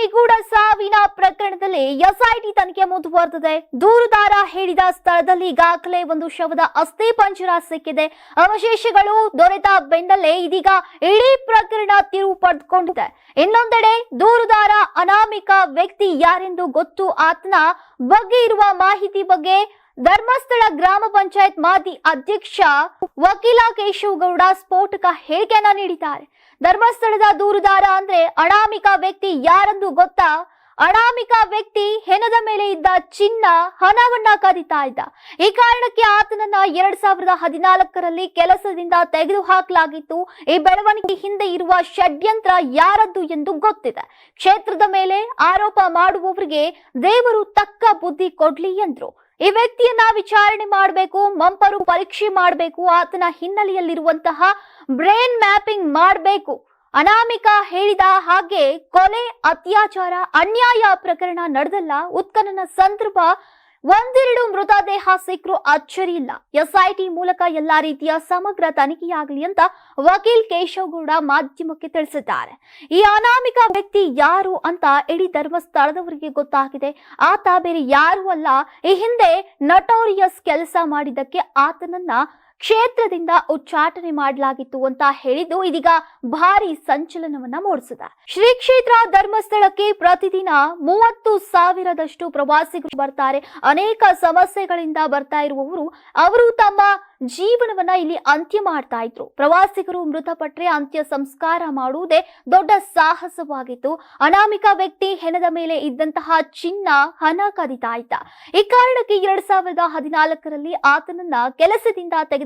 ನಿಗೂಢ ಸಾವಿನ ಪ್ರಕರಣದಲ್ಲಿ ಎಸ್ಐಟಿ ತನಿಖೆ ಮುಂದುವರೆದಿದೆ. ದೂರುದಾರ ಹೇಳಿದ ಸ್ಥಳದಲ್ಲಿ ಈಗಾಗಲೇ ಒಂದು ಶವದ ಅಸ್ಥಿ ಪಂಜರ ಸಿಕ್ಕಿದೆ. ಅವಶೇಷಗಳು ದೊರೆತ ಬೆನ್ನಲ್ಲೇ ಇದೀಗ ಇಡೀ ಪ್ರಕರಣ ತಿರುವು ಪಡೆದುಕೊಂಡಿದೆ. ಇನ್ನೊಂದೆಡೆ ದೂರುದಾರ ಅನಾಮಿಕ ವ್ಯಕ್ತಿ ಯಾರೆಂದು ಗೊತ್ತು, ಆತನ ಬಗ್ಗೆ ಇರುವ ಮಾಹಿತಿ ಬಗ್ಗೆ ಧರ್ಮಸ್ಥಳ ಗ್ರಾಮ ಪಂಚಾಯತ್ ಮಾಜಿ ಅಧ್ಯಕ್ಷ ವಕೀಲ ಕೇಶವಗೌಡ ಸ್ಫೋಟಕ ಹೇಳಿಕೆಯನ್ನ ನೀಡಿದ್ದಾರೆ. ಧರ್ಮಸ್ಥಳದ ದೂರುದಾರ ಅಂದ್ರೆ ಅನಾಮಿಕ ವ್ಯಕ್ತಿ ಯಾರೆಂದು ಗೊತ್ತಾ? ಅನಾಮಿಕ ವ್ಯಕ್ತಿ ಹೆಣದ ಮೇಲೆ ಇದ್ದ ಚಿನ್ನ ಹಣವನ್ನ ಕದಿತಾ ಇದ್ದ. ಈ ಕಾರಣಕ್ಕೆ ಆತನನ್ನ ಎರಡ್ ಸಾವಿರದ ಹದಿನಾಲ್ಕರಲ್ಲಿ ಕೆಲಸದಿಂದ ತೆಗೆದುಹಾಕಲಾಗಿತ್ತು. ಈ ಬೆಳವಣಿಗೆ ಹಿಂದೆ ಇರುವ ಷಡ್ಯಂತ್ರ ಯಾರದ್ದು ಎಂದು ಗೊತ್ತಿದೆ. ಕ್ಷೇತ್ರದ ಮೇಲೆ ಆರೋಪ ಮಾಡುವವರಿಗೆ ದೇವರು ತಕ್ಕ ಬುದ್ಧಿ ಕೊಡ್ಲಿ ಎಂದ್ರು. ಈ ವ್ಯಕ್ತಿಯನ್ನ ವಿಚಾರಣೆ ಮಾಡಬೇಕು, ಮಂಪರು ಪರೀಕ್ಷೆ ಮಾಡಬೇಕು, ಆತನ ಹಿನ್ನೆಲೆಯಲ್ಲಿರುವಂತಹ ಬ್ರೈನ್ ಮ್ಯಾಪಿಂಗ್ ಮಾಡಬೇಕು. ಅನಾಮಿಕ ಹೇಳಿದ ಹಾಗೆ ಕೊಲೆ, ಅತ್ಯಾಚಾರ, ಅನ್ಯಾಯ ಪ್ರಕರಣ ನಡೆದಲ್ಲ. ಉತ್ಖನನ ಸಂದರ್ಭ ಒಂದೆರಡು ಮೃತದೇಹ ಸಿಕ್ಕರು ಅಚ್ಚರಿ ಇಲ್ಲ. ಎಸ್ಐಟಿ ಮೂಲಕ ಎಲ್ಲಾ ರೀತಿಯ ಸಮಗ್ರ ತನಿಖೆಯಾಗಲಿ ಅಂತ ವಕೀಲ್ ಕೇಶವಗೌಡ ಮಾಧ್ಯಮಕ್ಕೆ ತಿಳಿಸಿದ್ದಾರೆ. ಈ ಅನಾಮಿಕ ವ್ಯಕ್ತಿ ಯಾರು ಅಂತ ಇಡೀ ಧರ್ಮಸ್ಥಳದವರಿಗೆ ಗೊತ್ತಾಗಿದೆ. ಆತ ಬೇರೆ ಯಾರು ಅಲ್ಲ. ಈ ಹಿಂದೆ ನಟೋರಿಯಸ್ ಕೆಲಸ ಮಾಡಿದ್ದಕ್ಕೆ ಆತನನ್ನ ಕ್ಷೇತ್ರದಿಂದ ಉಚ್ಚಾಟನೆ ಮಾಡಲಾಗಿತ್ತು ಅಂತ ಹೇಳಿದ್ದು ಇದೀಗ ಭಾರಿ ಸಂಚಲನವನ್ನ ಮೂಡಿಸಿದೆ. ಶ್ರೀ ಕ್ಷೇತ್ರ ಧರ್ಮಸ್ಥಳಕ್ಕೆ ಪ್ರತಿದಿನ ಮೂವತ್ತು ಸಾವಿರದಷ್ಟು ಪ್ರವಾಸಿಗರು ಬರ್ತಾರೆ. ಅನೇಕ ಸಮಸ್ಯೆಗಳಿಂದ ಬರ್ತಾ ಇರುವವರು ಅವರು ತಮ್ಮ ಜೀವನವನ್ನ ಇಲ್ಲಿ ಅಂತ್ಯ ಮಾಡ್ತಾ ಇದ್ರು. ಪ್ರವಾಸಿಗರು ಮೃತಪಟ್ಟರೆ ಅಂತ್ಯ ಸಂಸ್ಕಾರ ಮಾಡುವುದೇ ದೊಡ್ಡ ಸಾಹಸವಾಗಿತ್ತು. ಅನಾಮಿಕ ವ್ಯಕ್ತಿ ಹೆಣದ ಮೇಲೆ ಇದ್ದಂತಹ ಚಿನ್ನ ಹಣ ಕದಿತಾ ಇದ್ದ. ಈ ಕಾರಣಕ್ಕೆ ಎರಡ್ ಸಾವಿರದ ಹದಿನಾಲ್ಕರಲ್ಲಿ ಆತನನ್ನ ಕೆಲಸದಿಂದ ತೆಗೆದು